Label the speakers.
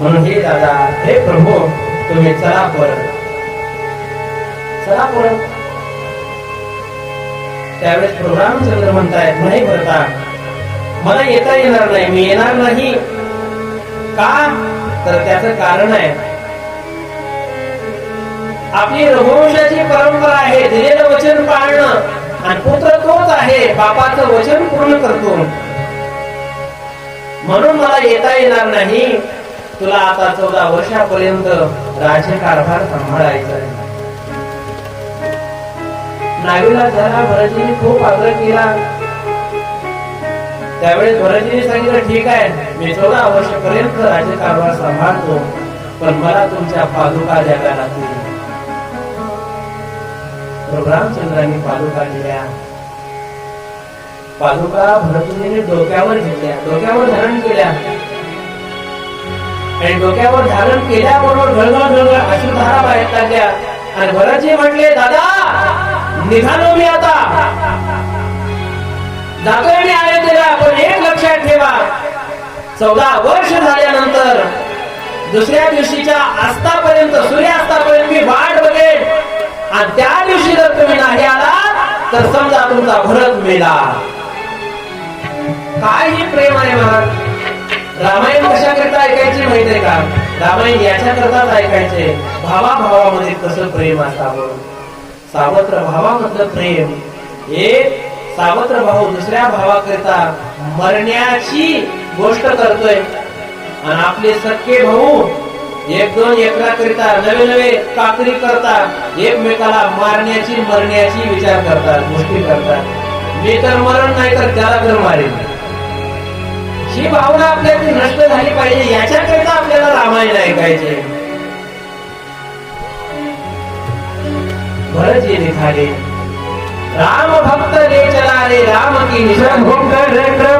Speaker 1: म्हणून हे दादा हे प्रभू तुम्ही चला परत. चला परत. त्यावेळेस प्रोग्राम चंद्र म्हणतायत नाही भरता मला येता येणार नाही मी येणार नाही. का? तर त्याच कारण आहे. आपली रघुवंशाची परंपरा आहे दिलेलं वचन पाळणं. आणि पुत्र तोच आहे बापाचं वचन पूर्ण करतो. म्हणून मला येता येणार नाही. तुला आता चौदा वर्षापर्यंत राज्यकारभार सांभाळायचा आहे. नावीला झाला भरतीने खूप आग्रह केला. त्यावेळेस भरतीने सांगितलं ठीक आहे मी चौदा वर्षापर्यंत राज्यकारभार सांभाळतो पण मला तुमच्या पादुका द्याव्या लागतील. रामचंद्रांनी पादुका दिल्या. पादुका भरतमुनीने डोक्यावर घेतल्या. डोक्यावर धारण केल्या. आणि डोक्यावर धारण केल्याबरोबर घळघळ घळघळ अश्रुधारा बाहेर लागल्या आणि भरतजी म्हटले दादा निघालो मी आता. जातोय मी अयोध्येला पण एक लक्षात ठेवा. चौदा वर्ष झाल्यानंतर दुसऱ्या दिवशीच्या आस्तापर्यंत सूर्यास्तापर्यंत मी वाट बघेन. आणि त्या दिवशी जर तुम्ही नाही आला तर समजा तुमचा भरत मेला. काय हे प्रेम आहे महाराज? रामायण कशा करता ऐकायचे माहितीये का? रामायण याच्या करताच ऐकायचे. भावा भावामध्ये कसं प्रेम असावं सावत्र भावामधलं प्रेम. एक सावत्र भाऊ दुसऱ्या भावाकरिता मरण्याची गोष्ट करतोय. आणि आपले सख्खे भाऊ एक दोन एकराकरिता नवे नवे काकरी करतात. एकमेकाला मारण्याची मरण्याची विचार करतात गोष्टी करतात. मी तर मरण नाही तर त्याला तर मारेल ही भावना आपल्यातली नष्ट झाली पाहिजे याच्याकरिता आपल्याला रामायण ऐकायचे भरजी निघाले राम भक्त रे चला रे राम की निशान
Speaker 2: शंभुकर